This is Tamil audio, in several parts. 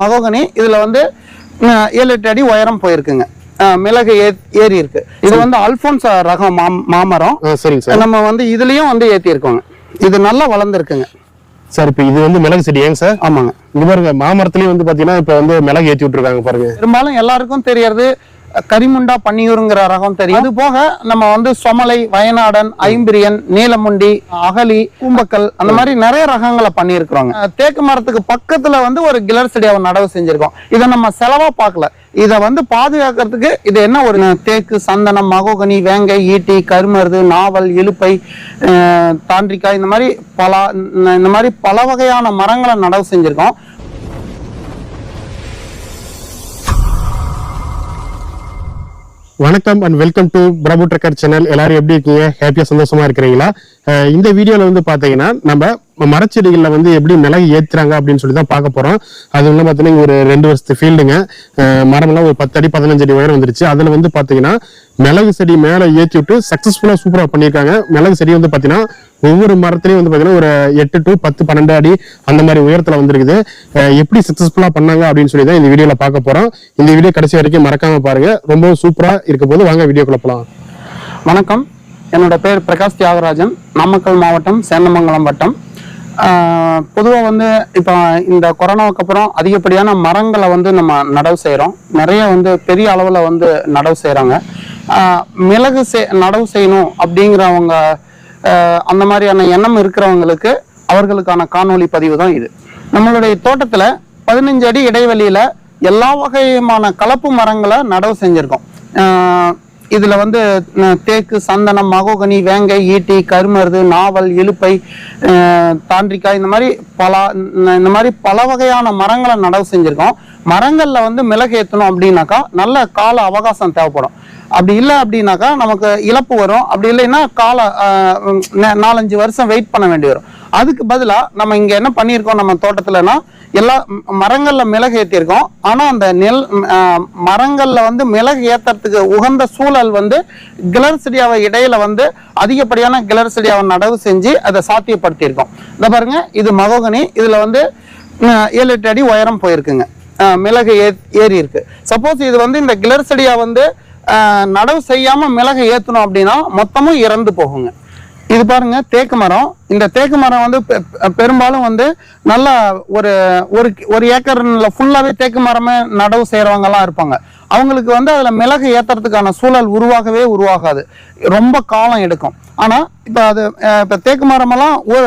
மகோகனி இதுல வந்து ஏழு எட்டு அடி உயரம் போயிருக்குங்க. மிளகு ஏறி இருக்கு. இது வந்து அல்போன்ஸ் ரகம் மாம்- மாமரம். சரிங்க சார் நம்ம வந்து இதுலயும் வந்து ஏத்தி இருக்கோங்க இது நல்லா வளர்ந்துருக்குங்க. சார் இப்போ இது வந்து மிளகு செடி ஏங்க சார்? ஆமாங்க. இங்க பாருங்க மாமரத்துலயும் வந்து பாத்தீங்கன்னா இப்போ வந்து மிளகு ஏத்தி விட்டுருக்காங்க பாருங்க. பெரும்பாலும் எல்லாருக்கும் தெரியறது கரிமுண்டா பன்னியூருங்கிற ரகம் தெரியும். அது போக நம்ம வந்து சொமலை வயநாடன் ஐம்பிரியன் நீலமுண்டி அகலி கூம்பக்கல் அந்த மாதிரி நிறைய ரகங்களை பண்ணியிருக்கிறோங்க. தேக்கு மரத்துக்கு பக்கத்துல வந்து ஒரு கிளர் செடியாவை நடவு செஞ்சிருக்கோம். இதை நம்ம செலவா பார்க்கல. இதை வந்து பாதுகாக்கிறதுக்கு இது என்ன ஒரு தேக்கு சந்தனம் மகோகனி வேங்கை ஈட்டி கருமருது நாவல் இழுப்பை தாண்டிக்காய் இந்த மாதிரி பல இந்த மாதிரி பல வகையான மரங்களை நடவு செஞ்சிருக்கோம். வணக்கம் and welcome to Prabhu trucker channel எல்லாரும் எப்படி இருக்கீங்க? ஹாப்பியா சந்தோஷமா இருக்கிறீங்களா? இந்த வீடியோல வந்து பாத்தீங்கன்னா நம்ம மரச்செடிகளில் வந்து எப்படி மிளகு ஏற்றுறாங்க அப்படின்னு சொல்லி தான் பார்க்க போகிறோம் அது வந்து பார்த்தீங்கன்னா ஒரு ரெண்டு வருஷத்து ஃபீல்டுங்க. மரம்லாம் ஒரு பத்து அடி பதினஞ்சு அடி உயரம் வந்துருச்சு. அதில் வந்து பார்த்தீங்கன்னா மிளகு செடி மேலே ஏற்றி விட்டு சக்ஸஸ்ஃபுல்லாக சூப்பராக பண்ணியிருக்காங்க மிளகு செடி வந்து பார்த்தீங்கன்னா ஒவ்வொரு மரத்துலேயும் வந்து பார்த்தீங்கன்னா ஒரு எட்டு டு பத்து பன்னெண்டு அடி அந்த மாதிரி உயரத்தில் வந்திருக்குது. எப்படி சக்ஸஸ்ஃபுல்லாக பண்ணாங்க அப்படின்னு சொல்லி தான் இந்த வீடியோவில் பார்க்க போகிறோம் இந்த வீடியோ கடைசி வரைக்கும் மறக்காமல் பாருங்கள் ரொம்ப சூப்பராக இருக்க போது வாங்க வீடியோக்குள்ள போகலாம் வணக்கம். என்னோட பேர் பிரகாஷ் தியாகராஜன். நாமக்கல் மாவட்டம் சேந்தமங்கலம் வட்டம். பொதுவாக வந்து இப்போ இந்த கொரோனாவுக்கு அப்புறம் அதிகப்படியான மரங்களை வந்து நம்ம நடவு செய்கிறோம் நிறைய வந்து பெரிய அளவில் வந்து நடவு செய்கிறாங்க மிளகு செய் நடவு செய்யணும் அப்படிங்கிறவங்க அந்த மாதிரியான எண்ணம் இருக்கிறவங்களுக்கு அவர்களுக்கான காணொளி பதிவு தான் இது. நம்மளுடைய தோட்டத்தில் பதினஞ்சு அடி இடைவெளியில் எல்லா வகையுமான கலப்பு மரங்களை நடவு செஞ்சுருக்கோம். இதில் வந்து தேக்கு சந்தனம் மகோகனி வேங்கை ஈட்டி கருமருது நாவல் இழுப்பை தாண்டிக்காய் இந்த மாதிரி பல இந்த மாதிரி பல வகையான மரங்களை நடவு செஞ்சுருக்கோம். மரங்களில் வந்து மிளகு ஏற்றணும் அப்படின்னாக்கா நல்ல கால அவகாசம் தேவைப்படும். அப்படி இல்லை அப்படின்னாக்கா நமக்கு இழப்பு வரும். அப்படி இல்லைன்னா கால நாலஞ்சு வருஷம் வெயிட் பண்ண வேண்டி வரும். அதுக்கு பதிலாக நம்ம இங்கே என்ன பண்ணியிருக்கோம் நம்ம தோட்டத்தில்னா எல்லா மரங்களில் மிளகு ஏற்றிருக்கோம் ஆனால் அந்த நெல் மரங்களில் வந்து மிளகு ஏற்றுறதுக்கு உகந்த சூழல் வந்து கிளர் செடியாவை இடையில வந்து அதிகப்படியான கிளர் செடியாவை நடவு செஞ்சு அதை சாத்தியப்படுத்தியிருக்கோம். இந்த பாருங்க இது மகோகனி. இதில் வந்து ஏழு எட்டு அடி உயரம் போயிருக்குங்க. மிளகு ஏ ஏறி இருக்கு சப்போஸ் இது வந்து இந்த கிளர் செடியா வந்து நடவு செய்யாம மிளகு ஏத்தணும் அப்படின்னா மொத்தமும் இறந்து போகுங்க. இது பாருங்க தேக்கு மரம். இந்த தேக்கு மரம் வந்து பெ- பெரும்பாலும் வந்து நல்லா ஒரு ஒரு ஒரு ஏக்கர்ல ஃபுல்லாவே தேக்கு மரமே நடவு செய்யறவங்க எல்லாம் இருப்பாங்க. அவங்களுக்கு வந்து அதுல மிளகு ஏத்துறதுக்கான சூழல் உருவாகவே உருவாகாது. ரொம்ப காலம் எடுக்கும். ஆனா இப்ப அது இப்போ இப்ப தேக்கு மரமெல்லாம் ஒரு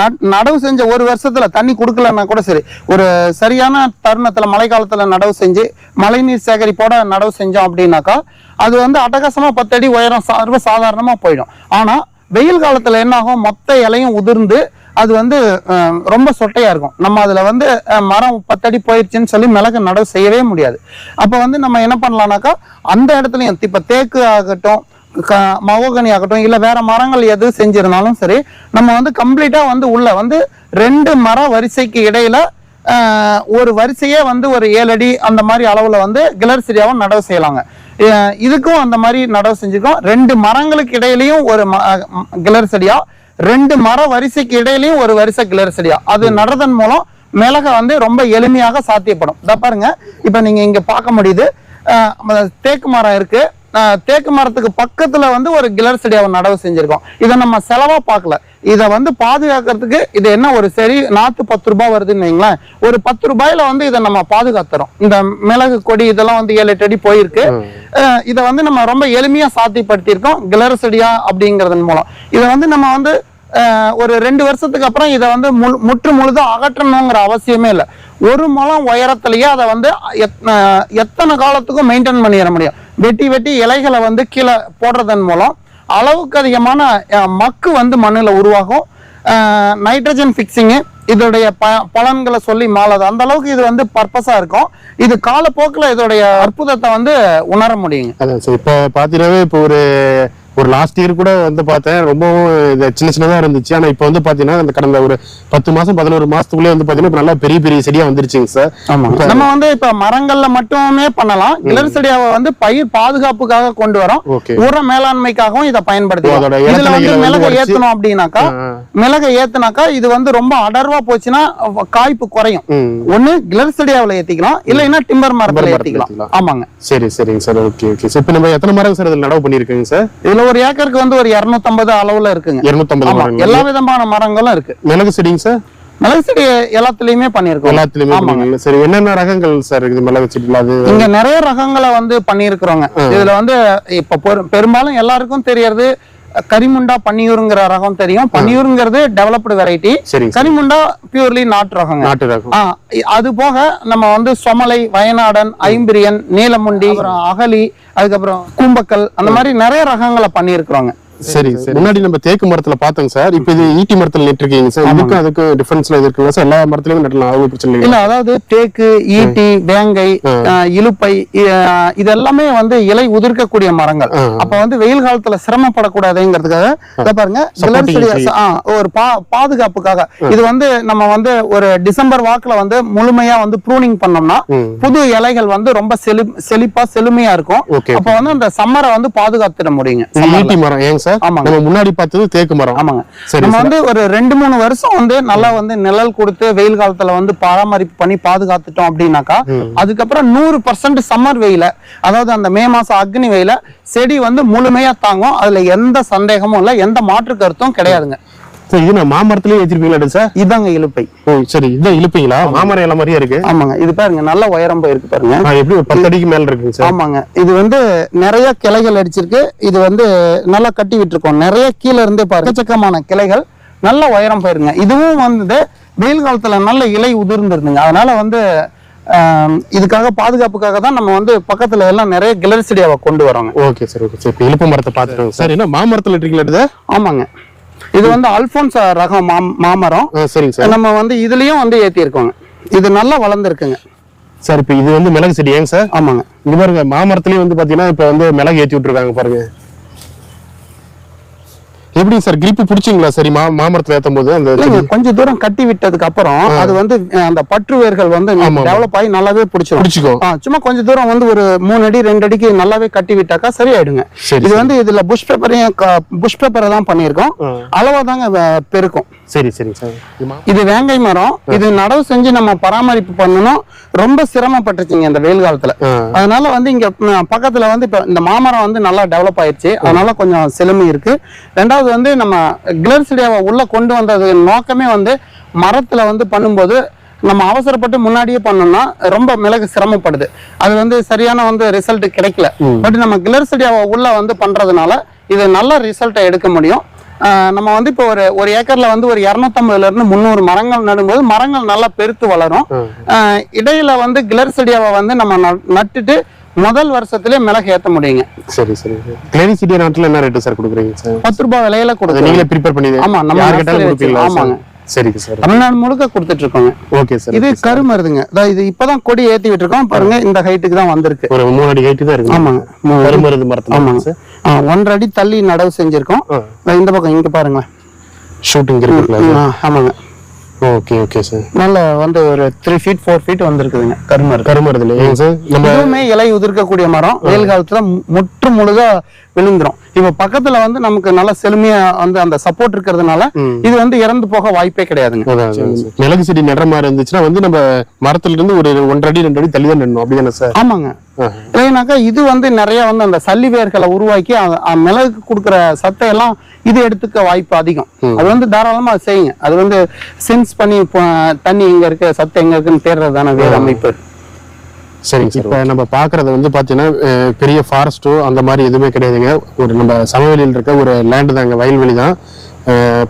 நட்- நடவு செஞ்ச ஒரு வருஷத்துல தண்ணி கொடுக்கலன்னா கூட சரி ஒரு சரியான தருணத்துல மழைக்காலத்தில் நடவு செஞ்சு மழைநீர் சேகரிப்போட நடவு செஞ்சோம் அப்படின்னாக்கா அது வந்து அட்டகாசமா பத்தடி உயரம் சர்வ சாதாரணமா போயிடும். ஆனா வெயில் காலத்தில் என்னாகும் மொத்த இலையும் உதிர்ந்து அது வந்து ரொம்ப சொட்டையாக இருக்கும். நம்ம அதில் வந்து மரம் பத்தடி போயிடுச்சுன்னு சொல்லி மிளகு நடவு செய்யவே முடியாது. அப்போ வந்து நம்ம என்ன பண்ணலாம்னாக்கா அந்த இடத்துலையும் இப்போ தேக்கு ஆகட்டும் க- மகோகனி ஆகட்டும் இல்லை வேற மரங்கள் எது செஞ்சிருந்தாலும் சரி நம்ம வந்து கம்ப்ளீட்டாக வந்து உள்ள வந்து ரெண்டு மர வரிசைக்கு இடையில ஒரு வரிசையே வந்து ஒரு ஏழு அடி அந்த மாதிரி அளவில் வந்து கிளர்சரியாகவும் நடவு செய்யலாங்க. இதுக்கும் அந்த மாதிரி நடவு செஞ்சிருக்கோம். ரெண்டு மரங்களுக்கு இடையிலையும் ஒரு கிளர் செடியா? ரெண்டு மர வரிசைக்கு இடையிலையும் ஒரு வரிசை கிளர் செடியா? அது நடுறதன் மூலம் மிளகை வந்து ரொம்ப எளிமையாக சாத்தியப்படும். இதை பாருங்க. இப்ப நீங்க இங்க பார்க்க முடியுது. தேக்கு மரம் இருக்கு. அஹ் தேக்கு மரத்துக்கு பக்கத்துல வந்து ஒரு கிளர் செடியாவை நடவு செஞ்சிருக்கோம் இதை நம்ம செலவா பார்க்கல. இதை வந்து பாதுகாக்கிறதுக்கு இது என்ன ஒரு சரி நாத்து பத்து ரூபாய் வருதுன்னு வைங்களேன். ஒரு பத்து ரூபாயில வந்து இதை நம்ம பாதுகாத்துறோம். இந்த மிளகு கொடி இதெல்லாம் வந்து ஏழு எட்டு அடி போயிருக்கு. இதை வந்து நம்ம ரொம்ப எளிமையா சாத்தியப்படுத்தியிருக்கோம். கிளர் செடியா அப்படிங்கறதன் மூலம். இதை வந்து நம்ம வந்து ஒரு ரெண்டு வருஷத்துக்கு அப்புறம் இதை வந்து முழு- முற்று முழுதும் அகற்றணுங்கிற அவசியமே இல்லை. ஒரு முழம் உயரத்திலேயே அதை வந்து எத்தனை காலத்துக்கும் மெயின்டைன் பண்ணிட முடியும். வெட்டி வெட்டி இலைகளை வந்து கீழே போடுறதன் மூலம் அளவுக்கு அதிகமான மக்கு வந்து மண்ணில் உருவாகும். நைட்ரஜன் ஃபிக்ஸிங்கு இதோடைய ப பலன்களை சொல்லி மாலாது அந்த அளவுக்கு இது வந்து பர்பஸாக இருக்கும். இது காலப்போக்கில் இதோடைய அற்புதத்தை வந்து உணர முடியுங்க. அதான் சார் இப்போ பார்த்தீங்கன்னாவே இப்போ ஒரு ஒரு லாஸ்ட் இயர் கூட வந்து பார்த்தேன் ரொம்பவும் இது சின்ன சின்னதா இருந்துச்சு. ஆனா இப்போ வந்து பாத்தீங்கன்னா அந்த கடந்த ஒரு பத்து மாசம் பதினோரு மாசத்துக்குள்ளே வந்து பாத்தீங்கன்னா இப்ப நல்லா பெரிய பெரிய செடியா வந்துருச்சுங்க சார். நம்ம வந்து இப்ப மரங்கள்ல மட்டுமே பண்ணலாம். கிளர் செடியாவை வந்து பயிர் பாதுகாப்புக்காக கொண்டு வரோம். உர மேலாண்மைக்காகவும் இதை பயன்படுத்துவோம் அதோட இதுல வந்து மிளகை ஏத்தணும் அப்படின்னாக்கா மிளகை ஏத்துனாக்கா இது வந்து ரொம்ப அடர்வா போச்சுன்னா காய்ப்பு குறையும். ஒண்ணு கிளர் செடியாவில ஏத்திக்கலாம். இல்லைன்னா டிம்பர் மரத்துல ஏத்திக்கலாம். ஆமாங்க. சரி சரிங்க சார். Okay okay. சார் இப்போ நம்ம எத்தனை மரம் சார் இதில் நடவு பண்ணியிருக்கீங்க சார்? இதுல ஒரு ஏக்கருக்கு வந்து ஒரு 250 அளவுல இருக்குங்க. இருநூத்தம்பது எல்லா விதமான மரங்களும் இருக்கு. மிளகு செடிங்க சார்? மிளகு செடி எல்லாத்துலயுமே பண்ணிருக்கோம் எல்லாத்துலயுமே. சரி என்னென்ன ரகங்கள் சார் இருக்குது மிளகு செடியில் அது இங்க நிறைய ரகங்களை வந்து பண்ணியிருக்கிறோங்க. இதுல வந்து இப்ப பெரு- பெரும்பாலும் எல்லாருக்கும் தெரியறது கரிமுண்டா பன்னியூருங்கிற ரகம் தெரியும். பன்னியூருங்கிறது டெவலப்டு வெரைட்டி கரிமுண்டா பியூர்லி நாட்டு ரகங்க. நாட்டு ரகம். அது போக நம்ம வந்து சொமலை வயநாடன் ஐம்பிரியன் நீலமுண்டி அப்புறம் அகலி அதுக்கப்புறம் கூம்பக்கல் அந்த மாதிரி நிறைய ரகங்களை பண்ணியிருக்கிறோங்க. சரி சரி முன்னாடி நம்ம தேக்கு மரத்துல பார்த்தோங்க சார். இப்போ இது ஈட்டி மரத்துல நட்டுருக்கீங்க சார். இதுக்கும் அதுக்கும் டிஃபரன்ஸ்ல இது இருக்குங்க சார்? எல்லா மரத்துலயும் நடலாம் அது பிரச்சனை இல்லை இல்ல அதாவது தேக்கு ஈட்டி வேங்கை இலுப்பை இது எல்லாமே வந்து இலை உதிர்க்கக்கூடிய மரங்கள். அப்ப வந்து வெயில் காலத்துல சிரமப்படக்கூடாதுங்கிறதுக்காக இதை பாருங்க ஒரு பா பாதுகாப்புக்காக. இது வந்து நம்ம வந்து ஒரு டிசம்பர் வாக்குல வந்து முழுமையா வந்து ப்ரூனிங் பண்ணோம்னா. புது இலைகள் வந்து ரொம்ப செழி செழிப்பா செழுமையா இருக்கும். அப்ப வந்து அந்த சம்மரை வந்து பாதுகாத்துட முடியுங்க. ஈட்டி மரம். ஏங்க சார். ஆமாங்க. நம்ம முன்னாடி பார்த்தது தேக்கு மரம். ஆமாங்க. சரி நம்ம வந்து ஒரு ரெண்டு மூணு வருஷம் வந்து நல்லா வந்து நிழல் கொடுத்து வெயில் காலத்துல வந்து பராமரிப்பு பண்ணி பாதுகாத்துட்டோம் அப்படின்னாக்கா அதுக்கப்புறம் நூறு பர்சன்ட் சம்மர் வெயில அதாவது அந்த மே மாசம் அக்னி வெயில செடி வந்து முழுமையா தாங்கும். அதுல எந்த சந்தேகமும் இல்ல எந்த மாற்று கருத்தும் கிடையாதுங்க. சார் இது நான் மாமரத்துலயே ஏற்றிருப்பீங்களா சார் இதாங்க இலுப்பை ஓ சரி. இதுதான் இழுப்பீங்களா? மாமரம் இலை மாதிரியே இருக்கு? ஆமாங்க. இது பாருங்க நல்ல உயரம் போயிருக்கு பாருங்க. எப்படி ஒரு பத்து அடிக்கு மேல சார்? ஆமாங்க. இது வந்து நிறைய கிளைகள் அடிச்சிருக்கு. இது வந்து நல்லா கட்டி விட்டுருக்கோம். நிறைய கீழே இருந்தே பாருங்க. எக்கச்சக்கமான கிளைகள். நல்ல உயரம் போயிருங்க. இதுவும் வந்து வெயில் காலத்துல நல்ல இலை உதிர்ந்துருந்துங்க. அதனால வந்து இதுக்காக பாதுகாப்புக்காக தான் நம்ம வந்து பக்கத்துல எல்லாம் நிறைய கிளர் செடியாவை கொண்டு வரோங்க. Okay sir. Okay sir. இப்போ இழுப்பு மரத்தை பார்த்துட்டோங்க சார். என்ன மாமரத்துல இருக்கீங்களா ஆமாங்க. இது வந்து அல்போன்ஸ் ரகம் மாம் மாமரம். சரிங்க சார். நம்ம வந்து இதுலயும் வந்து ஏத்தியிருக்கோங்க. இது நல்லா வளர்ந்துருக்குங்க. சார் இப்போ இது வந்து மிளகு செடி ஏங்க சார்? ஆமாங்க. இங்க பாருங்க மாமரத்துலயும் வந்து பாத்தீங்கன்னா இப்ப வந்து மிளகு ஏத்தி விட்டுருக்காங்க பாருங்க. எப்படி சார் கிரிப்பு பிடிச்சிங்களா சரி மா மாமரத்துல ஏத்தும் போது அந்த கொஞ்சம் தூரம் கட்டி விட்டதுக்கு அப்புறம் அது வந்து அந்த பற்று வேர்கள் வந்து. டெவலப் ஆகி நல்லாவே பிடிச்சிரும். பிடிச்சிக்கோ. சும்மா கொஞ்ச தூரம் வந்து ஒரு மூணு அடி ரெண்டு அடிக்கு நல்லாவே கட்டி விட்டாக்கா சரியாயிடுங்க. சரி, இது வந்து இதுல புஷ் பேப்பரையும் புஷ் பேப்பரை தான் பண்ணியிருக்கோம். அளவா தாங்க பெருக்கும். சரி சரிங்க சார். இது வேங்கை மரம். இது நடவு செஞ்சு நம்ம பராமரிப்பு பண்ணணும். ரொம்ப சிரமப்பட்டுச்சுங்க இந்த வெயில் காலத்துல. அதனால வந்து இங்க பக்கத்துல வந்து இப்ப இந்த மாமரம் வந்து நல்லா டெவலப் ஆயிடுச்சு அதனால கொஞ்சம் செழுமை இருக்கு. ரெண்டாவது வந்து நம்ம கிளர் செடியாவை உள்ள கொண்டு வந்தது நோக்கமே வந்து மரத்துல வந்து பண்ணும்போது நம்ம அவசரப்பட்டு முன்னாடியே பண்ணோம்னா ரொம்ப மிளகு சிரமப்படுது. அது வந்து சரியான வந்து ரிசல்ட் கிடைக்கல. பட் நம்ம கிளர் செடியாவை உள்ள வந்து பண்றதுனால இது நல்ல ரிசல்ட்டை எடுக்க முடியும். நம்ம வந்து இப்போ ஒரு ஒரு ஏக்கர்ல வந்து ஒரு இரநூத்தம்பதுல இருந்து முந்நூறு மரங்கள் நடும்போது மரங்கள் நல்லா பெருத்து வளரும். இடையில வந்து கிளர் செடியாவை வந்து நம்ம நட்டுட்டு முதல் வருஷத்திலே மிளகு ஏத்த முடியுங்க. சரி சரி. கிளேரி சிட்டி நாட்டுல என்ன ரேட்டு சார் கொடுக்குறீங்க சார் பத்து ரூபாய் விலையில கொடுக்குறோம். நீங்களே ப்ரிப்பேர் பண்ணி ஆமா, நம்ம யார் nursery கேட்டாலும் வச்சு- கொடுப்பீங்களா சார் ஆமாங்க. சரிங்க சார். தமிழ்நாடு முழுக்க கொடுத்துட்டு இருக்கோங்க ஓகே சார் இது கருமருதுங்க. இது இப்பதான் கொடி ஏத்தி விட்டுருக்கோம். பாருங்க இந்த ஹைட்டுக்கு தான் வந்திருக்கு. ஒரு மூணு அடி ஹைட்டு தான் இருக்கு. ஆமாங்க. கருமருது மரத்துல ஆமாங்க. சார் ஒன்றரை அடி தள்ளி நடவு செஞ்சிருக்கோம். இந்த பக்கம் இங்க பாருங்களேன். ஷூட்டிங் இருக்குல்ல ஆ, ஆமாங்க. ஓகே ஓகே சார் நல்ல வந்து ஒரு த்ரீ ஃபீட் ஃபோர் ஃபீட் வந்திருக்குதுங்க கருமருது கருமருதுல ஏங்க சார் நம்ம இதுவுமே இலை உதிர்க்கக்கூடிய மரம். வெயில் காலத்துல முற்று முழுதா விழுந்துரும். இப்ப பக்கத்துல வந்து நமக்கு நல்ல செழுமையா வந்து அந்த சப்போர்ட் இருக்கிறதுனால. இது வந்து இறந்து போக வாய்ப்பே கிடையாதுங்க. மிளகு செடி நடுற மாதிரி இருந்துச்சுன்னா வந்து நம்ம மரத்துல இருந்து ஒரு ஒன்றரை அடி ரெண்டு அடி தள்ளி தான் நின்னோம். அப்படிதானே சார் ஆமாங்க. இல்லைனாக்கா இது வந்து நிறைய வந்து அந்த சல்லி வேர்களை உருவாக்கி மிளகுக்கு கொடுக்குற சத்தை எல்லாம் இது எடுத்துக்க வாய்ப்பு அதிகம். அது வந்து தாராளமா செய்யுங்க. அது வந்து சென்ஸ் பண்ணி தண்ணி எங்க இருக்கு சத்து எங்க இருக்குன்னு தேடுறதான வேறு அமைப்பு. சரிங்க சார் இப்போ நம்ம பார்க்கறது வந்து பார்த்தீங்கன்னா பெரிய ஃபாரஸ்ட்டோ அந்த மாதிரி எதுவுமே கிடையாதுங்க. ஒரு நம்ம சமவெளியில் இருக்க ஒரு லேண்டு தாங்க வயல்வெளி தான்.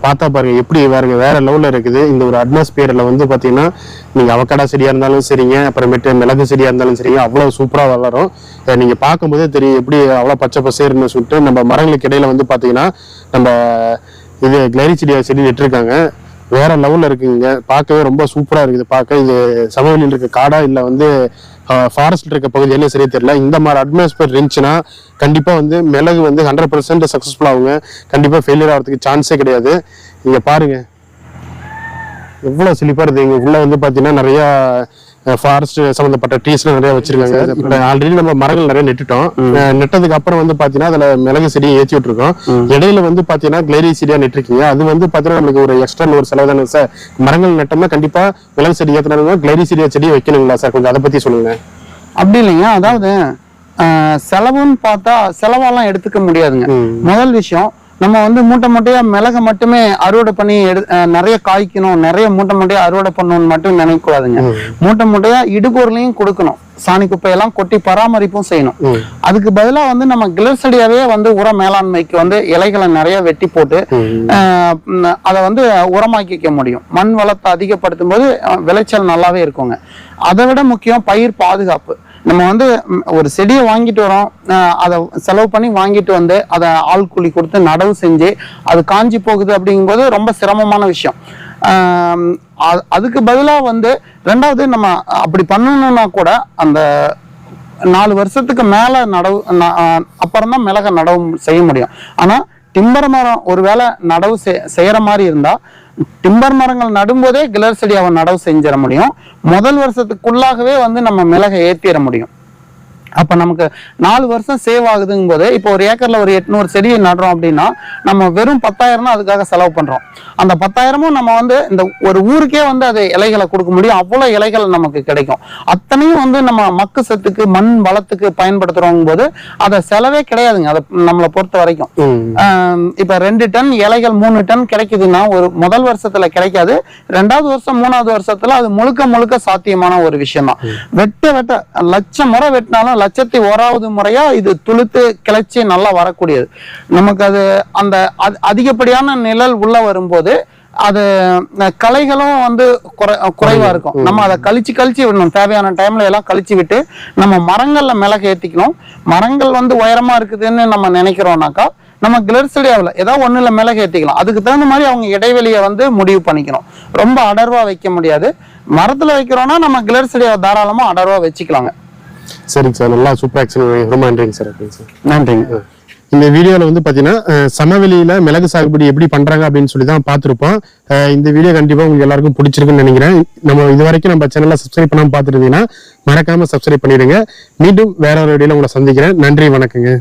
பார்த்தா பாருங்க எப்படி வேற வேற லெவலில் இருக்குது. இந்த ஒரு அட்மாஸ்பியரில் வந்து பார்த்தீங்கன்னா நீங்கள் அவக்கடா செடியாக இருந்தாலும் சரிங்க அப்புறமேட்டு மிளகு செடியாக இருந்தாலும் சரிங்க அவ்வளோ சூப்பராக வளரும். நீங்கள் நீங்க பார்க்கும்போதே தெரியும் எப்படி அவ்வளோ பச்சை பசேர்னு சொல்லிட்டு நம்ம மரங்களுக்கு இடையில வந்து பார்த்தீங்கன்னா நம்ம இது கிளரி செடியா செடி நட்டுருக்காங்க. வேற லெவல்ல இருக்குங்க. பார்க்கவே ரொம்ப சூப்பரா இருக்குது. பார்க்க இது சமவெளியில் இருக்க காடா இல்ல வந்து ஃபாரஸ்ட்ல இருக்க பகுதி என்ன சரியா தெரியல. இந்த மாதிரி அட்மாஸ்பியர் இருந்துச்சுன்னா கண்டிப்பா வந்து மிளகு வந்து ஹண்ட்ரட் பர்சன்ட் சக்சஸ்ஃபுல் ஆகுங்க. கண்டிப்பா ஃபெயிலியர் ஆகிறதுக்கு சான்ஸே கிடையாது. நீங்க பாருங்க. எவ்வளவு செழிப்பாக இருக்குது. இங்க உள்ள வந்து பாத்தீங்கன்னா நிறைய ஃபாரஸ்ட் சம்பந்தப்பட்ட ட்ரீஸ்லாம் நிறைய வச்சிருக்காங்க. இப்ப ஆல்ரெடி நம்ம மரங்கள் நிறைய நட்டுட்டோம். நட்டதுக்கு அப்புறம் வந்து பாத்தீங்கன்னா அதுல மிளகு செடியை ஏத்தி விட்டுருக்கோம். இடையில வந்து பாத்தீங்கன்னா கிளேரி செடியா நட்டிருக்கீங்க. அது வந்து பாத்தீங்கன்னா நமக்கு ஒரு எக்ஸ்ட்ரா ஒரு செலவு தானே சார் மரங்கள் நட்டோம்னா கண்டிப்பா மிளகு செடி ஏத்தினா கிளேரி செடியா செடி வைக்கணுங்களா சார்? கொஞ்சம் அதை பத்தி சொல்லுங்க அப்படி இல்லைங்க. அதாவது செலவுன்னு பார்த்தா செலவெல்லாம் எடுத்துக்க முடியாதுங்க. முதல் விஷயம் நம்ம வந்து மூட்டை மூட்டையா மிளகை மட்டுமே அறுவடை பண்ணி எடு நிறைய காய்க்கணும் நிறைய மூட்டை மூட்டையா அறுவடை பண்ணணும்னு மட்டும் நினைக்க கூடாதுங்க மூட்டை மூட்டையா இடுபொருளையும் கொடுக்கணும். சாணி குப்பையெல்லாம் கொட்டி பராமரிப்பும் செய்யணும். அதுக்கு பதிலா வந்து நம்ம கிளர்சடியாவே வந்து உர மேலாண்மைக்கு வந்து இலைகளை நிறைய வெட்டி போட்டு அதை வந்து உரமாக்கிக்க முடியும். மண் வளத்தை அதிகப்படுத்தும் போது விளைச்சல் நல்லாவே இருக்குங்க. அதை விட முக்கியம் பயிர் பாதுகாப்பு. நம்ம வந்து ஒரு செடியை வாங்கிட்டு வரோம் அதை செலவு பண்ணி வாங்கிட்டு வந்து அதை ஆள் கூலி கொடுத்து நடவு செஞ்சு அது காஞ்சி போகுது அப்படிங்கும்போது ரொம்ப சிரமமான விஷயம். அதுக்கு பதிலாக வந்து ரெண்டாவது நம்ம அப்படி பண்ணணும்னா கூட அந்த நாலு வருஷத்துக்கு மேலே நடவு ந- அப்புறம் தான் மிளகை நடவு செய்ய முடியும். ஆனால் டிம்பர் மரம் ஒருவேளை நடவு செய்கிற மாதிரி இருந்தால் டிம்பர் மரங்கள் நடும்போதே கிளர் செடி அவன் நடவு செஞ்சிட முடியும். முதல் வருஷத்துக்குள்ளாகவே வந்து நம்ம மிளகை ஏற்றிட முடியும். அப்ப நமக்கு நாலு வருஷம் சேவ் ஆகுதுங்கும் போது இப்போ ஒரு ஏக்கர்ல ஒரு எட்நூறு செடியை நடுறோம் அப்படின்னா நம்ம வெறும் பத்தாயிரம் தான் அதுக்காக செலவு பண்றோம். அந்த பத்தாயிரமும் நம்ம வந்து இந்த ஒரு ஊருக்கே வந்து அது இலைகளை கொடுக்க முடியும். அவ்வளவு இலைகள் நமக்கு கிடைக்கும். அத்தனையும் வந்து நம்ம மக்கு சத்துக்கு மண் வளத்துக்கு பயன்படுத்துறோம் போது அதை செலவே கிடையாதுங்க. அதை நம்மளை பொறுத்த வரைக்கும். இப்ப ரெண்டு டன் இலைகள் மூணு டன் கிடைக்குதுன்னா ஒரு முதல் வருஷத்துல கிடைக்காது. ரெண்டாவது வருஷம் மூணாவது வருஷத்துல அது முழுக்க முழுக்க சாத்தியமான ஒரு விஷயம் தான் வெட்ட வெட்ட லட்சம் முறை வெட்டினாலும் லட்சத்தி ஓராவது முறையா இது துளுத்து கிளச்சி நல்லா வரக்கூடியது. நமக்கு அது அந்த அதி- அதிகப்படியான நிழல் உள்ள வரும்போது அது அஹ், களைகளும் வந்து குறை குறைவா இருக்கும். நம்ம அதை கழிச்சு கழிச்சு விடணும். தேவையான டைம்ல எல்லாம் கழிச்சு விட்டு நம்ம மரங்கள்ல மிளகு ஏத்திக்கணும். மரங்கள் வந்து உயரமா இருக்குதுன்னு நம்ம நினைக்கிறோம்னாக்கா நம்ம கிளர்சடியாவில் ஏதோ ஒண்ணுல மிளகு ஏத்திக்கலாம். அதுக்கு தகுந்த மாதிரி அவங்க இடைவெளியை வந்து முடிவு பண்ணிக்கணும். ரொம்ப அடர்வா வைக்க முடியாது. மரத்துல வைக்கிறோம்னா நம்ம கிளர்சடியாவை தாராளமா அடர்வா வச்சுக்கலாங்க. சரிங்க சார் நல்லா சூப்பர் எக்ஸ்பிளைன் ரொம்ப நன்றிங்க சார் ஓகேங்க சார் நன்றிங்க. இந்த வீடியோல வந்து பாத்தீங்கன்னா அஹ், சமவெளியில மிளகு சாகுபடி எப்படி பண்றாங்க அப்படின்னு சொல்லி தான் பார்த்திருப்போம் இந்த வீடியோ கண்டிப்பா உங்களுக்கு எல்லாருக்கும் பிடிச்சிருக்குன்னு நினைக்கிறேன். நம்ம இது வரைக்கும் நம்ம சேனல்ல சப்ஸ்கிரைப் பண்ணாம பார்த்துருந்தீங்கன்னா மறக்காம சப்ஸ்கிரைப் பண்ணிடுங்க. மீண்டும் வேற ஒரு வீடியோல உங்களை சந்திக்கிறேன். நன்றி வணக்கங்க.